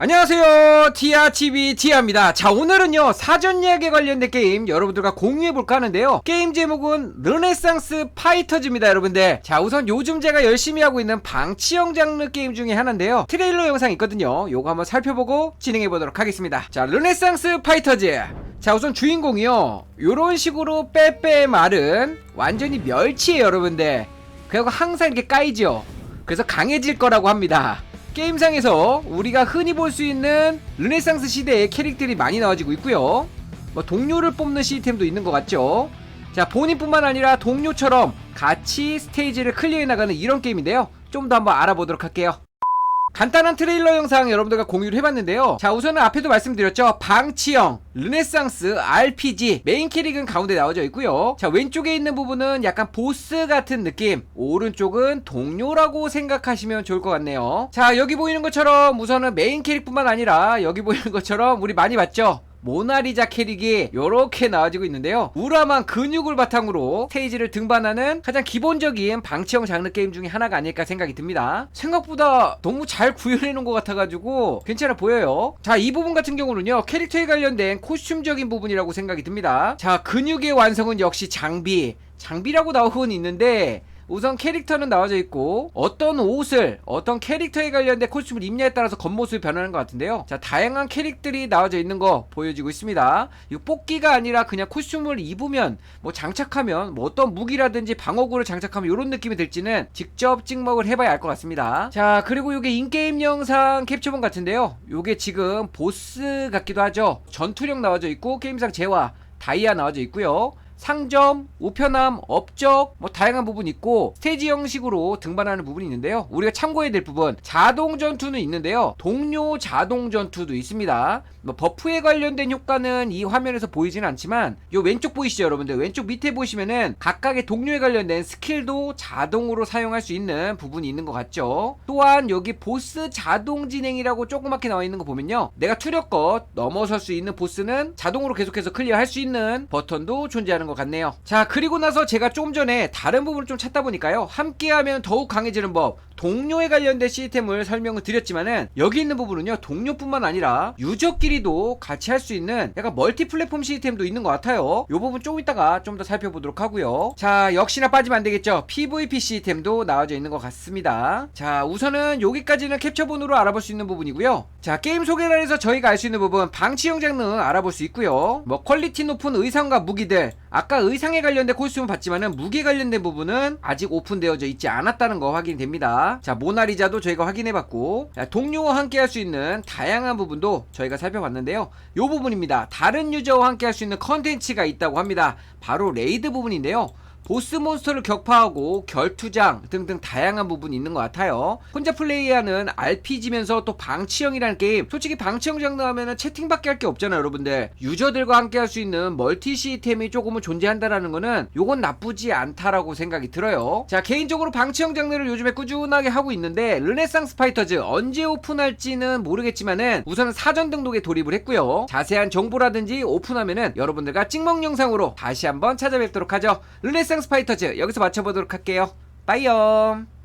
안녕하세요. 티아TV 티아입니다. 자 오늘은요 사전 예약에 관련된 게임 여러분들과 공유해볼까 하는데요. 게임 제목은 르네상스 파이터즈입니다 여러분들. 자 우선 요즘 제가 열심히 하고 있는 방치형 장르 게임 중에 하나인데요. 트레일러 영상 있거든요. 요거 한번 살펴보고 진행해보도록 하겠습니다. 자 르네상스 파이터즈. 자 우선 주인공이요. 요런 식으로 빼빼 말은 완전히 멸치예요 여러분들. 그리고 항상 이렇게 까이죠. 그래서 강해질 거라고 합니다 게임상에서 우리가 흔히 볼 수 있는 르네상스 시대의 캐릭터들이 많이 나와지고 있고요. 뭐 동료를 뽑는 시스템도 있는 것 같죠. 자 본인뿐만 아니라 동료처럼 같이 스테이지를 클리어해 나가는 이런 게임인데요. 좀 더 한번 알아보도록 할게요. 간단한 트레일러 영상 여러분들과 공유를 해봤는데요. 자, 우선은 앞에도 말씀드렸죠. 방치형, 르네상스, RPG, 메인 캐릭은 가운데 나와져 있고요. 자, 왼쪽에 있는 부분은 약간 보스 같은 느낌, 오른쪽은 동료라고 생각하시면 좋을 것 같네요. 자, 여기 보이는 것처럼 우선은 메인 캐릭뿐만 아니라 여기 보이는 것처럼 우리 많이 봤죠? 모나리자 캐릭이 이렇게 나와지고 있는데요. 우람한 근육을 바탕으로 스테이지를 등반하는 가장 기본적인 방치형 장르 게임 중에 하나가 아닐까 생각이 듭니다. 생각보다 너무 잘 구현해 놓은 것 같아가지고 괜찮아 보여요. 자, 이 부분 같은 경우는요, 캐릭터에 관련된 코스튬적인 부분이라고 생각이 듭니다. 자, 근육의 완성은 역시 장비. 장비라고 나오곤 있는데, 우선 캐릭터는 나와져 있고 어떤 옷을 어떤 캐릭터에 관련된 코스튬을 입냐에 따라서 겉모습이 변하는 것 같은데요. 자 다양한 캐릭들이 나와져 있는 거 보여지고 있습니다. 이 뽑기가 아니라 그냥 코스튬을 입으면 뭐 장착하면 뭐 어떤 무기라든지 방어구를 장착하면 이런 느낌이 들지는 직접 찍먹을 해봐야 알 것 같습니다. 자 그리고 이게 인게임 영상 캡처본 같은데요. 요게 지금 보스 같기도 하죠. 전투력 나와져 있고 게임상 재화 다이아 나와져 있고요 상점, 우편함, 업적 뭐 다양한 부분이 있고 스테이지 형식으로 등반하는 부분이 있는데요. 우리가 참고해야 될 부분 자동 전투는 있는데요. 동료 자동 전투도 있습니다. 뭐 버프에 관련된 효과는 이 화면에서 보이지는 않지만 요 왼쪽 보이시죠 여러분들 왼쪽 밑에 보시면은 각각의 동료에 관련된 스킬도 자동으로 사용할 수 있는 부분이 있는 것 같죠. 또한 여기 보스 자동 진행이라고 조그맣게 나와 있는 거 보면요. 내가 투력껏 넘어설 수 있는 보스는 자동으로 계속해서 클리어할 수 있는 버튼도 존재하는 것 같네요. 자, 그리고 나서 제가 좀 전에 다른 부분을 좀 찾다 보니까요. 함께하면 더욱 강해지는 법, 동료에 관련된 시스템을 설명을 드렸지만은 여기 있는 부분은요. 동료뿐만 아니라 유저끼리도 같이 할 수 있는 약간 멀티 플랫폼 시스템도 있는 것 같아요. 요 부분 좀 이따가 좀 더 살펴보도록 하고요. 자, 역시나 빠지면 안 되겠죠. PVP 시스템도 나와져 있는 것 같습니다. 자, 우선은 여기까지는 캡처본으로 알아볼 수 있는 부분이고요. 자, 게임 소개란에서 저희가 알 수 있는 부분 방치형 장르 알아볼 수 있고요. 뭐 퀄리티 높은 의상과 무기들 아까 의상에 관련된 코스튬은 봤지만은 무기에 관련된 부분은 아직 오픈되어져 있지 않았다는 거 확인이 됩니다. 자, 모나리자도 저희가 확인해봤고 자, 동료와 함께 할 수 있는 다양한 부분도 저희가 살펴봤는데요. 요 부분입니다. 다른 유저와 함께 할 수 있는 컨텐츠가 있다고 합니다. 바로 레이드 부분인데요. 보스 몬스터를 격파하고 결투장 등등 다양한 부분이 있는 것 같아요. 혼자 플레이하는 RPG면서 또 방치형이라는 게임. 솔직히 방치형 장르 하면은 채팅밖에 할 게 없잖아요, 여러분들. 유저들과 함께 할 수 있는 멀티 시스템이 조금은 존재한다라는 거는 요건 나쁘지 않다라고 생각이 들어요. 자, 개인적으로 방치형 장르를 요즘에 꾸준하게 하고 있는데 르네상스 파이터즈 언제 오픈할지는 모르겠지만은 우선은 사전 등록에 돌입을 했고요. 자세한 정보라든지 오픈하면은 여러분들과 찍먹 영상으로 다시 한번 찾아뵙도록 하죠. 르네상 스 파이터즈 여기서 마쳐보도록 할게요. 빠이염.